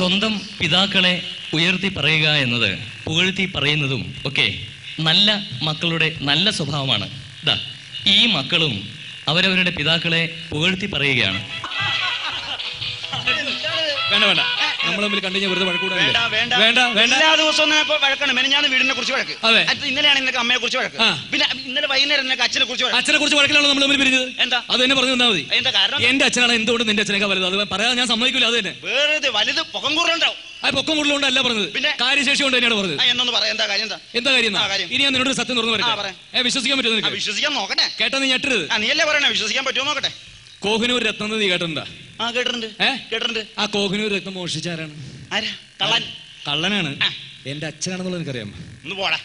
സ്വന്തം പിതാക്കളെ ഉയർത്തി പറയുക എന്നത് പുകഴ്ത്തി പറയുന്നതും ഒക്കെ നല്ല മക്കളുടെ നല്ല സ്വഭാവമാണ്. ഇതാ ഈ മക്കളും അവരവരുടെ പിതാക്കളെ പുകഴ്ത്തി പറയുകയാണ്. വേണ്ട വേണ്ട. നമ്മൾ തമ്മിൽ കണ്ടു വെറുതെ വഴക്കൂടാ വേണ്ട വേണ്ട. വേണ്ട എല്ലാ ദിവസവും നിനക്ക് വഴക്കാണ്. മെനഞ്ഞാന്ന് വീടിനെ കുറിച്ച് വഴക്ക്. അതെ. അത് ഇന്നലെയാണ് നിനക്ക് അമ്മയെ കുറിച്ച് വഴക്ക്. ആ. പിന്നെ ഇന്നലെ വൈകുന്നേരം നിനക്ക് അച്ഛനെ കുറിച്ച് വഴക്ക്. അച്ഛനെ കുറിച്ച് വഴക്കിലാണോ നമ്മൾ തമ്മിൽ പിരിഞ്ഞത്? എന്താ? അത് തന്നെ പറഞ്ഞു തന്നാൽ മതി. എന്താ കാരണം? എന്റെ അച്ഛനാണ് എന്തുകൊണ്ട് നിന്റെ അച്ഛനൊക്കെ വലുത്. അത് പറയാൻ ഞാൻ സമ്മതിക്കില്ല അത് തന്നെ. വേറെ വലുത് പൊക്കം കൂടുതലുണ്ടാവും ആ പൊക്കം കൂടുതലുകൊണ്ടല്ല പറഞ്ഞത്. പിന്നെ? കാര്യശേഷി കൊണ്ട് തന്നെയാണ് പറഞ്ഞത്. എന്നൊന്ന് പറയാം. എന്താ കാര്യം എന്താ? എന്താ കാര്യം എന്നാ? ആ, കാര്യം. ഇനി ഞാൻ നിന്നോട് ഒരു സത്യം തുറന്നു ആ, പറയാം പറയാം. ഏ വിശ്വസിക്കാൻ പറ്റുമോ ആ, നിനക്ക് വിശ്വസിക്കാൻ നോക്കട്ടെ. കേട്ടാ നീ ഞെട്ടരുത്. ആ നീയല്ലേ പറയണേ? വിശ്വസിക്കാൻ പറ്റുമോ നോക്കട്ടെ. കോഹിനൂർ രത്നം നീ കേട്ടിട്ടുണ്ടാ? ആ കേട്ടിട്ടുണ്ട്. ആ കോഹിനൂർ രത്നം മോഷിച്ചാരാണ് ആരാ? കള്ളൻ. കള്ളനാണ്. എന്റെ അച്ഛനാണെന്നുള്ളത് എനിക്കറിയാം. ഒന്ന് പോടാ.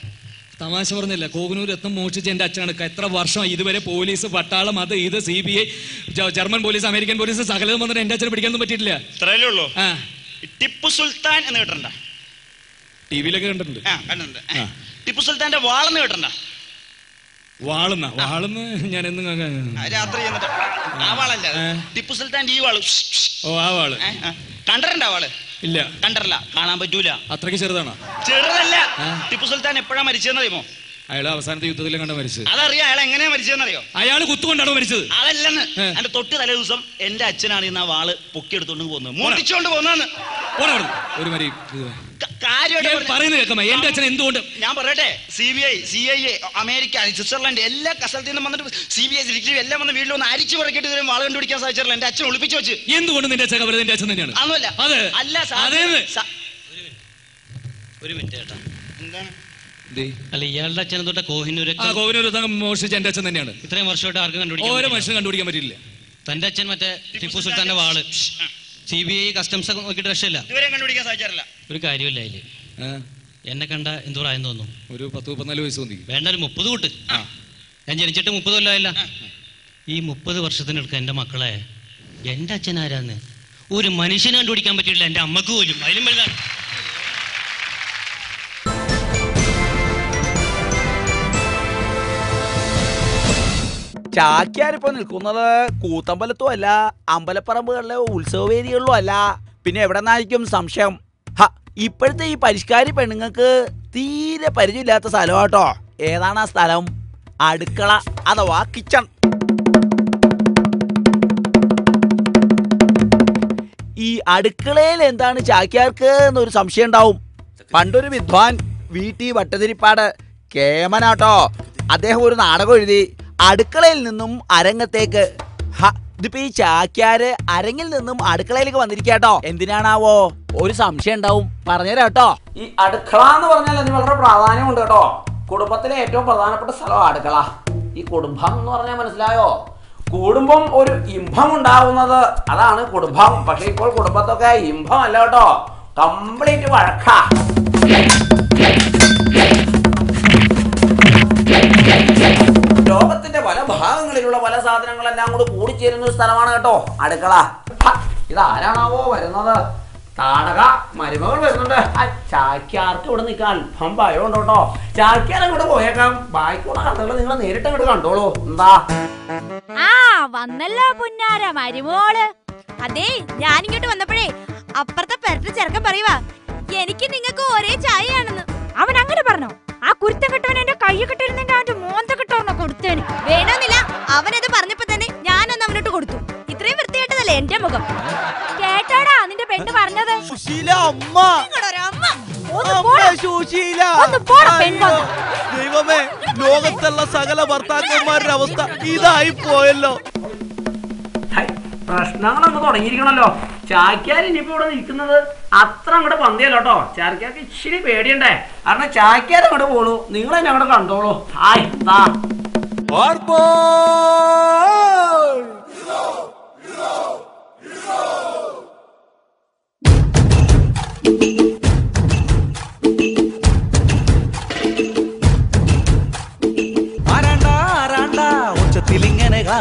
തമാശ പറഞ്ഞില്ല. കോഹിനൂർ രത്നം മോഷിച്ച് എന്റെ അച്ഛനാണ്. എത്ര വർഷം ഇതുവരെ പോലീസ് പട്ടാളം അത് ഇത് C B I German police American police സകലതും വന്നിട്ട് എന്റെ അച്ഛനെ പിടിക്കാനൊന്നും പറ്റിയിട്ടില്ല. ഇത്രയല്ലേ ഉള്ളൂ? ടിപ്പു സുൽത്താൻ എന്ന് കേട്ടിട്ടുണ്ട? ടി വിയിലൊക്കെ കണ്ടിട്ടുണ്ട്. ആ കണ്ടിട്ടുണ്ട്. ടിപ്പു സുൽത്താന്റെ വാളെന്ന് കേട്ടിട്ടുണ്ട? വാളുന്ന വാളുന്ന് ഞാൻ എന്നും രാത്രി ആ വാളല്ല ടിപ്പു സുൽത്താൻ ഈ വാൾ. ഓ ആ വാൾ. കണ്ടിട്ടുണ്ടോ വാൾ? ഇല്ല. കണ്ടറില്ല. കാണാൻ പറ്റൂല. അത്രയ്ക്ക് ചെറുതാണോ? ചെറുതല്ല. ടിപ്പു സുൽത്താൻ എപ്പോഴാ മരിച്ചതെന്ന് അറിയുമോ അയാൾ അവസാനത്തെ യുദ്ധത്തിലും കണ്ട മരിച്ചത് അതറിയാം. അയാൾ എങ്ങനെയാ മരിച്ചതെന്നറിയോ അയാൾ കുത്തുകൊണ്ടാണോ മരിച്ചത്? അതല്ലെന്ന്. എന്റെ തൊട്ട് തലേ ദിവസം എന്റെ അച്ഛനാണ് ഇന്ന് ആ വാൾ പൊക്കിയെടുത്തോണ്ട് പോകുന്നത്. മോട്ടിച്ചോണ്ട് അവിടുന്ന്. ഒരു മരി ഇത്. ക- കാര്യമായിട്ട് ഞാൻ പറഞ്ഞ- പറയുന്നത് കേൾക്കാമ? എന്റെ അച്ഛൻ എന്തുകൊണ്ട്? ഞാൻ പറയട്ടെ C B I C I A America Switzerland എല്ലാ സ്ഥലത്തു നിന്നും വന്നിട്ട് സി ബി ഐ ഡിഗ്രി എല്ലാം വന്ന് വീട്ടിൽ ഒന്ന് അരിച്ചു പറക്കിട്ട് ഇതിന് വാൾ കണ്ടുപിടിക്കാൻ സാധിച്ചില്ല എന്റെ അച്ഛൻ ഒളിപ്പിച്ചു വെച്ച്. എന്തുകൊണ്ട് നിന്റെ അച്ഛൻ അവരുടെ അച്ഛൻ തന്നെയാണ്. അതൊന്നുമല്ല. അതെ. അല്ല ഒരു മിനിറ്റ് ചേട്ടാ എന്താണ് ദേ. അല്ല ഇയാളുടെ അച്ഛൻ തൊട്ട് കോഹിനൂർ രത്നം മോഷിച്ച എന്റെ അച്ഛൻ തന്നെയാണ്. ഇത്രയും വർഷമായിട്ട് ആർക്കും കണ്ടുപിടിക്കാൻ ഓരോ. മനുഷ്യനും കണ്ടുപിടിക്കാൻ പറ്റില്ല തന്റെ അച്ഛൻ മറ്റേ ടിപ്പു സുൽത്താന്റെ വാൾ. സി ബി ഐ കസ്റ്റംസ് ഒക്കെ നോക്കിയിട്ട് രക്ഷയില്ല. ഇതുവരെ കണ്ടുപിടിക്കാൻ സാധിച്ചിട്ടില്ല ഒരു കാര്യമില്ല അതിൽ. എന്നെ കണ്ട എന്തോ പ്രായം തോന്നുന്നു. ഒരു പത്ത് മുപ്പത്തിനാല് വയസ്സ് തോന്നി. വേണ്ട ഒരു മുപ്പത് കൂട്ട്. ഞാൻ ജനിച്ചിട്ട് മുപ്പത് കൊല്ലമായില്ല ഈ മുപ്പത് വർഷത്തിനെടുക്ക എന്റെ മക്കളെ എന്റെ അച്ഛൻ ആരാന്ന്? ഒരു മനുഷ്യനെ കണ്ടുപിടിക്കാൻ പറ്റിയിട്ടില്ല. എന്റെ അമ്മയ്ക്ക് പോലും. അതിലും വലുതാണ്. ചാക്യാരിപ്പോ നിൽക്കുന്നത് കൂത്തമ്പലത്തും അല്ല അമ്പലപ്പറമ്പുകളിലെ ഉത്സവവേദികളിലും അല്ല. പിന്നെ എവിടെ നിന്നായിരിക്കും സംശയം? ഹ ഇപ്പോഴത്തെ ഈ പരിഷ്കാരി പെണ്ണുങ്ങൾക്ക് തീരെ പരിചയമില്ലാത്ത സ്ഥലമാട്ടോ. ഏതാണ് ആ സ്ഥലം? അടുക്കള അഥവാ കിച്ചൺ. ഈ അടുക്കളയിൽ എന്താണ് ചാക്കിയാർക്ക് എന്നൊരു സംശയം ഉണ്ടാവും. പണ്ടൊരു വിദ്വാൻ വി ടി വട്ടതിരിപ്പാട് കേമനാട്ടോ. അദ്ദേഹം ഒരു നാടകം എഴുതി. അടുക്കളയിൽ നിന്നും അരങ്ങത്തേക്ക്. ഇതിപ്പോ ഈ ചാക്യാര് അരങ്ങിൽ നിന്നും അടുക്കളയിലേക്ക് വന്നിരിക്കാട്ടോ എന്തിനാണാവോ? ഒരു സംശയം ഉണ്ടാവും. പറഞ്ഞുതരാം കേട്ടോ. ഈ അടുക്കള എന്ന് പറഞ്ഞാൽ അതിന് വളരെ പ്രാധാന്യമുണ്ട് കേട്ടോ. കുടുംബത്തിലെ ഏറ്റവും പ്രധാനപ്പെട്ട സ്ഥലം അടുക്കള. ഈ കുടുംബം എന്ന് പറഞ്ഞാൽ മനസ്സിലായോ? കുടുംബം ഒരു ഇമ്പം ഉണ്ടാവുന്നത് അതാണ് കുടുംബം. പക്ഷെ ഇപ്പോൾ കുടുംബത്തൊക്കെ ഇമ്പം അല്ല കേട്ടോ. കംപ്ലീറ്റ് വഴക്കാ. ലോകത്തിന്റെ പല ഭാഗങ്ങളിലുള്ള പല സാധനങ്ങളെല്ലാം കൂടി കൂടിച്ചേരുന്ന ഒരു സ്ഥലമാണ് കേട്ടോ. അടുക്കള. ഇത് ആരാണാവോ വരുന്നത്? താടക മരുമകൾ വരുന്നുണ്ട്. ചാക്യാർക്ക് ഇവിടെ നിൽക്കാൻ അല്പം ഭയമുണ്ട് കേട്ടോ. ചാക്യാർ ഇവിടെ പോയേക്കാം? ബാക്കിയുള്ള കഥകൾ നിങ്ങൾ നേരിട്ട് അങ്ങോട്ട് കണ്ടോളൂ. എന്താ? ആ വന്നല്ലോ പുന്നാര മരുമോൾ. അതെ ഞാനിങ്ങോട്ട് വന്നപ്പോഴേ അപ്പുറത്തെ പെരട്ട് ചെറുക്കൻ പറയുവാ എനിക്ക് നിങ്ങൾക്ക് ഒരേ ചായയാണെന്ന്. അവൻ അങ്ങനെ പറഞ്ഞോ. ആ കുരുത്തം കെട്ടവൻ എന്റെ കൈ കെട്ടിരുന്നെങ്കിൽ അമ്മ. സുശീല. ദൈവമേ ലോകത്തുള്ള സകല ഭർത്താക്കന്മാരുടെ അവസ്ഥ ഇതായി പോയല്ലോ. പ്രശ്നങ്ങളൊന്ന് തുടങ്ങിയിരിക്കണല്ലോ. ചാക്യാർ ഇനിയിപ്പോ ഇവിടെ നിൽക്കുന്നത് അത്ര അങ്ങോട്ട് പന്തിയല്ലോ കേട്ടോ. ചാക്യാർക്ക് ഇച്ചിരി പേടിയണ്ടേ. കാരണം ചാക്യാർ അങ്ങോട്ട് പോളൂ നിങ്ങൾ തന്നെ അങ്ങോട്ട് കണ്ടോളൂ. ഹായ് താ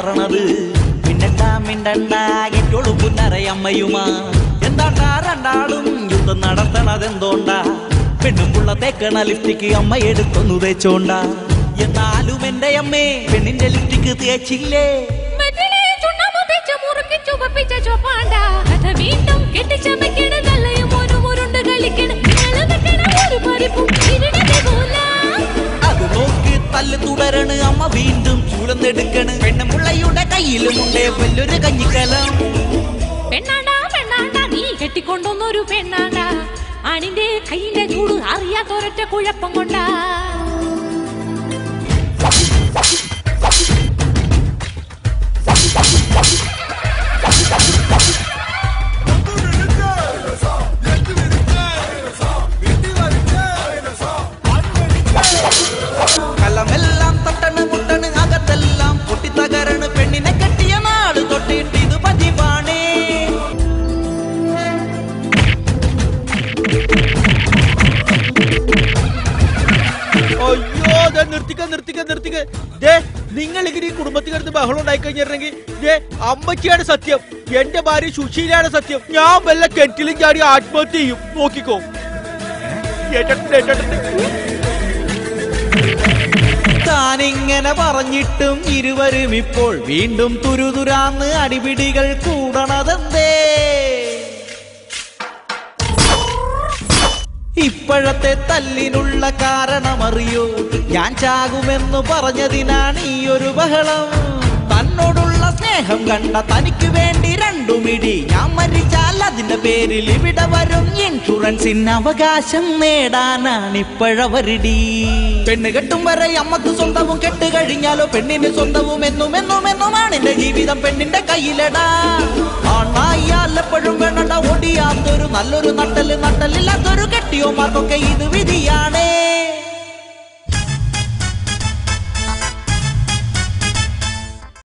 ഉച്ചത്തിലിങ്ങനെ പിന്നെന്താ മിണ്ടണ്ട? മിണ്ടണ്ട ഏറ്റോളു പുന്നരയമ്മയുമാ എന്താണ്ടാ രണ്ടാളും യുദ്ധം നടത്തണതെന്തോണ്ടാ? പെണ്ണും പുള്ള തേക്കണ ലിഫ്റ്റിക്ക് അമ്മ എടുത്തൊന്നു തേച്ചോണ്ട. എന്നാലും എന്റെ അമ്മേ പെണ്ണിന്റെ ലിഫ്റ്റിക്ക് തേച്ചില്ലേ? വീണ്ടും കെട്ടിച്ചമയ്ക്കണ നീ കെട്ടിക്കൊണ്ടൊന്നൊരു പെണ്ണാണ്ടാ. ആണിന്റെ കയ്യിന്റെ ചൂട് അറിയാത്തൊരൊറ്റ കുഴപ്പം കൊണ്ടാ. അയ്യോ ദേ നിർത്തിക്ക നിർത്തിക്ക നിർത്തിക്ക. ദേ നിങ്ങൾ ഇങ്ങനെ ഈ കുടുംബത്തിനടുത്ത് ബഹളം ഉണ്ടായി കഴിഞ്ഞിട്ടുണ്ടെങ്കിൽ ദേ അമ്മച്ചിയാണ് സത്യം. എന്റെ ഭാര്യ സുശീലയാണ് സത്യം. ഞാൻ വല്ല കെറ്റിലും ചാടി ആത്മഹത്യ ചെയ്യും. നോക്കിക്കോ. താനിങ്ങനെ പറഞ്ഞിട്ടും ഇരുവരും ഇപ്പോൾ വീണ്ടും തുരുതുരാന്ന് അടിപിടികൾ കൂടണതെന്തേ ഇപ്പോഴത്തെ തല്ലിനുള്ള കാരണമറിയോ? ഞാൻ ചാകുമെന്ന് പറഞ്ഞതിനാണ് ഈ ഒരു ബഹളം. തന്നോടുള്ള സ്നേഹം കണ്ട തനിക്ക് വേണ്ടി രണ്ടുമിടി. ഞാൻ മരിച്ചാൽ അതിന്റെ പേരിൽ ഇവിടെ വരും ഇൻഷുറൻസിന് അവകാശം നേടാനാണ് ഇപ്പോഴവരിടി. പെണ്ണ് കെട്ടും വരെ അമ്മയ്ക്ക് സ്വന്തവും കെട്ട് കഴിഞ്ഞാലോ? പെണ്ണിന് സ്വന്തവും എന്നും എന്നും എന്നുമാണ് എന്റെ ജീവിതം പെണ്ണിന്റെ കയ്യിലടാ. ആണായി അല്ലപ്പോഴും വേണ്ട ഓടിയാത്തൊരു നല്ലൊരു നട്ടൽ നട്ടലില്ലാത്തൊരു കെട്ടിയോമാർക്കൊക്കെ ഇത് വിധിയാണേ.